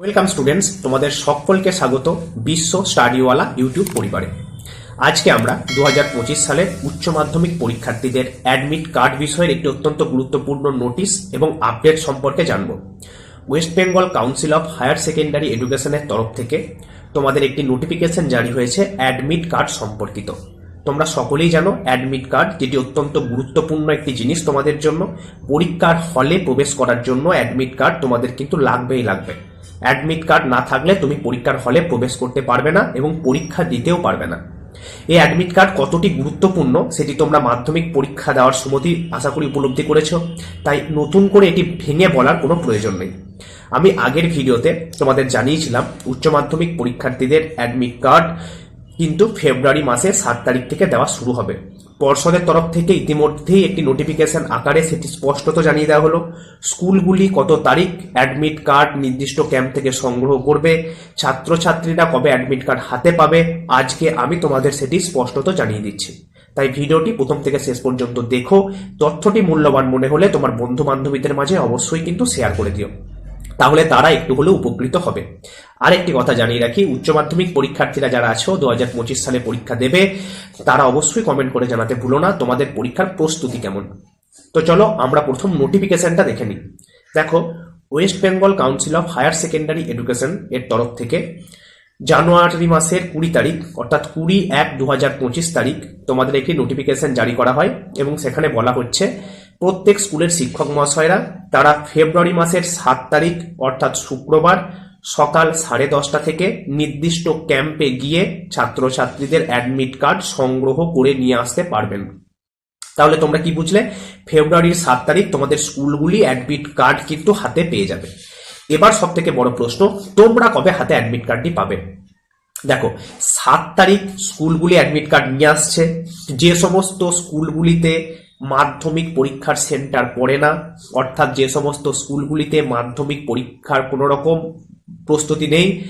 Welcome students তোমাদের সকলকে স্বাগত বিশ্ব স্টাডিওয়ালা ইউটিউব পরিবারে। আজকে আমরা দু হাজার পঁচিশ সালের উচ্চ মাধ্যমিক পরীক্ষার্থীদের অ্যাডমিট কার্ড বিষয়ের একটি অত্যন্ত গুরুত্বপূর্ণ নোটিশ এবং আপডেট সম্পর্কে জানব। West Bengal Council of Higher Secondary এডুকেশনের তরফ থেকে তোমাদের একটি নোটিফিকেশন জারি হয়েছে অ্যাডমিট কার্ড সম্পর্কিত। তোমরা সকলেই জানো অ্যাডমিট কার্ড যেটি অত্যন্ত গুরুত্বপূর্ণ একটি জিনিস তোমাদের জন্য। পরীক্ষার হলে প্রবেশ করার জন্য অ্যাডমিট কার্ড তোমাদের কিন্তু লাগবেই লাগবে। অ্যাডমিট কার্ড না থাকলে তুমি পরীক্ষার হলে প্রবেশ করতে পারবে না এবং পরীক্ষা দিতেও পারবে না। এই অ্যাডমিট কার্ড কতটি গুরুত্বপূর্ণ সেটি তোমরা মাধ্যমিক পরীক্ষা দেওয়ার সময়ই আশা করি উপলব্ধি করেছ। তাই নতুন করে এটি ভেঙে বলার কোনো প্রয়োজন নেই। আমি আগের ভিডিওতে তোমাদের জানিয়েছিলাম, উচ্চ মাধ্যমিক পরীক্ষার্থীদের অ্যাডমিট কার্ড কিন্তু ফেব্রুয়ারি মাসে সাত তারিখ থেকে দেওয়া শুরু হবে। পর্ষদের তরফ থেকে ইতিমধ্যেই একটি নোটিফিকেশন আকারে সেটি স্পষ্টত জানিয়ে দেওয়া হলো। স্কুলগুলি কত তারিখ অ্যাডমিট কার্ড নির্দিষ্ট ক্যাম্প থেকে সংগ্রহ করবে, ছাত্রছাত্রীরা কবে অ্যাডমিট কার্ড হাতে পাবে, আজকে আমি তোমাদের সেটি স্পষ্টত জানিয়ে দিচ্ছি। তাই ভিডিওটি প্রথম থেকে শেষ পর্যন্ত দেখো। তথ্যটি মূল্যবান মনে হলে তোমার বন্ধু বান্ধবীদের মাঝে অবশ্যই কিন্তু শেয়ার করে দিও। তাহলে তারা একটু হলেও উপকৃত হবে। আরেকটি কথা জানিয়ে রাখি, উচ্চ মাধ্যমিক পরীক্ষার্থীরা যারা আছো দু হাজার পঁচিশ সালে পরীক্ষা দেবে, তারা অবশ্যই কমেন্ট করে জানাতে ভুলো না, তোমাদের পরীক্ষার প্রস্তুতি কেমন? তো চলো আমরা প্রথম নোটিফিকেশনটা দেখে নিই। দেখো West Bengal Council of Higher Secondary Education এর তরফ থেকে জানুয়ারি মাসের কুড়ি তারিখ, অর্থাৎ কুড়ি এক দু হাজার পঁচিশ তারিখ, তোমাদের একটি নোটিফিকেশন জারি করা হয় এবং সেখানে বলা হচ্ছে প্রত্যেক স্কুলের শিক্ষক মহাশয়রা তারা ফেব্রুয়ারি মাসের সাত তারিখ, অর্থাৎ শুক্রবার, সকাল সাড়ে দশটা থেকে নির্দিষ্ট ক্যাম্পে গিয়ে ছাত্রছাত্রীদের অ্যাডমিট কার্ড সংগ্রহ করে নিয়ে আসতে পারবেন। তাহলে তোমরা কি বুঝলে? ফেব্রুয়ারির সাত তারিখ তোমাদের স্কুলগুলি অ্যাডমিট কার্ড কিন্তু হাতে পেয়ে যাবে। এবার সব থেকে বড় প্রশ্ন, তোমরা কবে হাতে অ্যাডমিট কার্ডটি পাবে? দেখো, সাত তারিখ স্কুলগুলি অ্যাডমিট কার্ড নিয়ে আসছে। যে সমস্ত স্কুলগুলিতে মাধ্যমিক পরীক্ষার সেন্টার পড়ে না। অর্থাৎ যে সমস্ত স্কুলগুলিতে মাধ্যমিক পরীক্ষার কোনো রকম প্রস্তুতি নেই,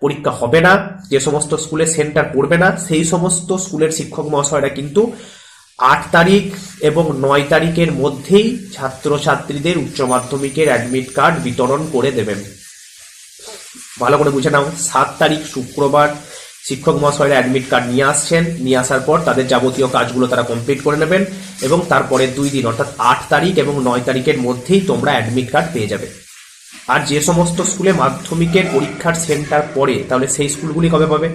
পরীক্ষা হবে না, যে সমস্ত স্কুলে সেন্টার পড়বে না, সেই সমস্ত স্কুলের শিক্ষক মহাশয়রা কিন্তু আট তারিখ এবং নয় তারিখের মধ্যেই ছাত্রছাত্রীদের উচ্চ মাধ্যমিকের অ্যাডমিট কার্ড বিতরণ করে দেবেন। ভালো করে বুঝে নাও, সাত তারিখ শুক্রবার শিক্ষক মহাশয়রা অ্যাডমিট কার্ড নিয়ে আসছেন। নিয়ে আসার পর তাদের যাবতীয় কাজগুলো তারা কমপ্লিট করে নেবেন এবং তারপরে দুই দিন, অর্থাৎ আট তারিখ এবং নয় তারিখের মধ্যেই তোমরা অ্যাডমিট কার্ড পেয়ে যাবে। আর যে সমস্ত স্কুলে মাধ্যমিকের পরীক্ষার সেন্টার পড়ে, তাহলে সেই স্কুলগুলি কবে পাবে?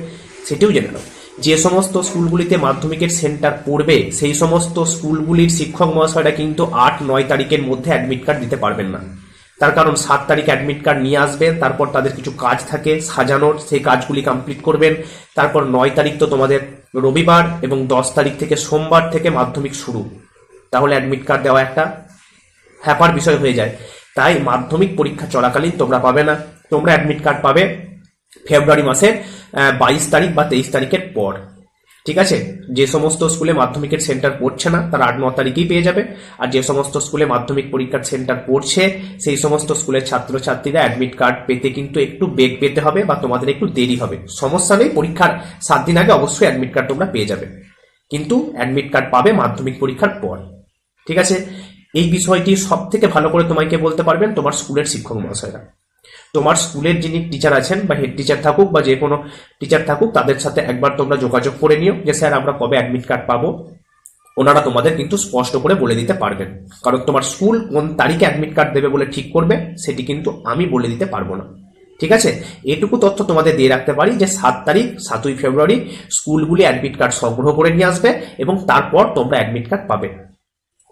সেটিও জেনে নাও। যে সমস্ত স্কুলগুলিতে মাধ্যমিকের সেন্টার পড়বে, সেই সমস্ত স্কুলগুলির শিক্ষক মহাশয়রা কিন্তু আট, নয় তারিখের মধ্যে অ্যাডমিট কার্ড দিতে পারবেন না। তার কারণ সাত তারিখ অ্যাডমিট কার্ড নিয়ে আসবেন, তারপর তাদের কিছু কাজ থাকে সাজানোর, সেই কাজগুলি কমপ্লিট করবেন। তারপর নয় তারিখ তো তোমাদের রবিবার এবং দশ তারিখ থেকে সোমবার থেকে মাধ্যমিক শুরু। তাহলে অ্যাডমিট কার্ড দেওয়া একটা হ্যাপার বিষয় হয়ে যায়। তাই মাধ্যমিক পরীক্ষা চলাকালীন তোমরা পাবে না। তোমরা অ্যাডমিট কার্ড পাবে ফেব্রুয়ারি মাসের বাইশ তারিখ বা তেইশ তারিখের পর। ঠিক আছে? যে সমস্ত স্কুলে মাধ্যমিকের সেন্টার পড়ছে না, তারা আট, ন তারিখেই পেয়ে যাবে। আর যে সমস্ত স্কুলে মাধ্যমিক পরীক্ষার সেন্টার পড়ছে, সেই সমস্ত স্কুলের ছাত্রছাত্রীরা অ্যাডমিট কার্ড পেতে কিন্তু একটু বেগ পেতে হবে বা তোমাদের একটু দেরি হবে। সমস্যা নেই, পরীক্ষার সাত দিন আগে অবশ্যই অ্যাডমিট কার্ড তোমরা পেয়ে যাবে। কিন্তু অ্যাডমিট কার্ড পাবে মাধ্যমিক পরীক্ষার পর। ঠিক আছে? এই বিষয়টি সব থেকে ভালো করে তোমাকে বলতে পারবেন তোমার স্কুলের শিক্ষক মহাশয়রা। তোমার স্কুলের যিনি টিচার আছেন বা হেড টিচার থাকুক বা যে কোনো টিচার থাকুক, তাদের সাথে একবার তোমরা যোগাযোগ করে নিও যে, স্যার, আমরা কবে অ্যাডমিট কার্ড পাবো? ওনারা তোমাদের কিন্তু স্পষ্ট করে বলে দিতে পারবেন। কারণ তোমার স্কুল কোন তারিখে অ্যাডমিট কার্ড দেবে বলে ঠিক করবে, সেটি কিন্তু আমি বলে দিতে পারব না। ঠিক আছে? এটুকু তথ্য তোমাদের দিয়ে রাখতে পারি যে, সাত তারিখ, সাতই ফেব্রুয়ারি, স্কুলগুলি অ্যাডমিট কার্ড সংগ্রহ করে নিয়ে আসবে এবং তারপর তোমরা অ্যাডমিট কার্ড পাবে।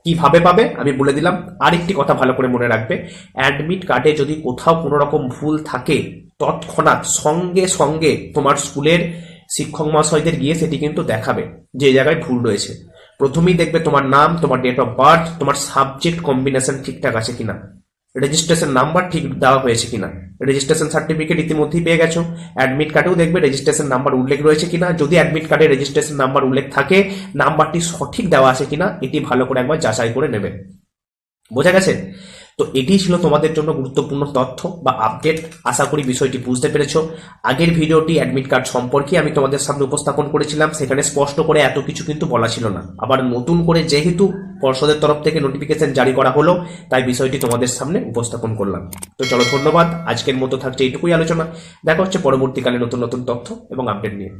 কীভাবে পাবে? আমি বলে দিলাম, আরেকটি কথা ভালো করে মনে রাখবে। অ্যাডমিট কার্ডে যদি কোথাও কোনো রকম ভুল থাকে, তৎক্ষণাৎ সঙ্গে সঙ্গে তোমার স্কুলের শিক্ষক মহাশয়দের গিয়ে সেটি কিন্তু দেখাবে, যে জায়গায় ভুল রয়েছে। প্রথমেই দেখবে তোমার নাম, তোমার ডেট অফ বার্থ তোমার সাবজেক্ট কম্বিনেশন ঠিকঠাক আছে কিনা রেজিস্ট্রেশন নাম্বার ঠিক দেওয়া হয়েছে কিনা। রেজিস্ট্রেশন সার্টিফিকেট ইতিমধ্যেই পেয়ে গেছো। অ্যাডমিট কার্ডেও দেখবে রেজিস্ট্রেশন নাম্বার উল্লেখ রয়েছে কিনা। যদি অ্যাডমিট কার্ডে রেজিস্ট্রেশন নাম্বার উল্লেখ থাকে নাম্বারটি সঠিক দেওয়া আছে কিনা, এটি ভালো করে একবার যাচাই করে নেবে। বোঝা গেছে? তো এটি ছিল তোমাদের জন্য গুরুত্বপূর্ণ তথ্য বা আপডেট আশা করি বিষয়টি বুঝতে পেরেছ। আগের ভিডিওটি অ্যাডমিট কার্ড সম্পর্কে আমি তোমাদের সামনে উপস্থাপন করেছিলাম। সেখানে স্পষ্ট করে এত কিছু কিন্তু বলা ছিল না। আবার নতুন করে যেহেতু পর্ষদের তরফ থেকে নোটিফিকেশন জারি করা হলো, তাই বিষয়টি তোমাদের সামনে উপস্থাপন করলাম। তো চলো ধন্যবাদ, আজকের মতো থাকছে এইটুকুই আলোচনা। দেখা হচ্ছে পরবর্তীকালে নতুন নতুন তথ্য এবং আপডেট নিয়ে।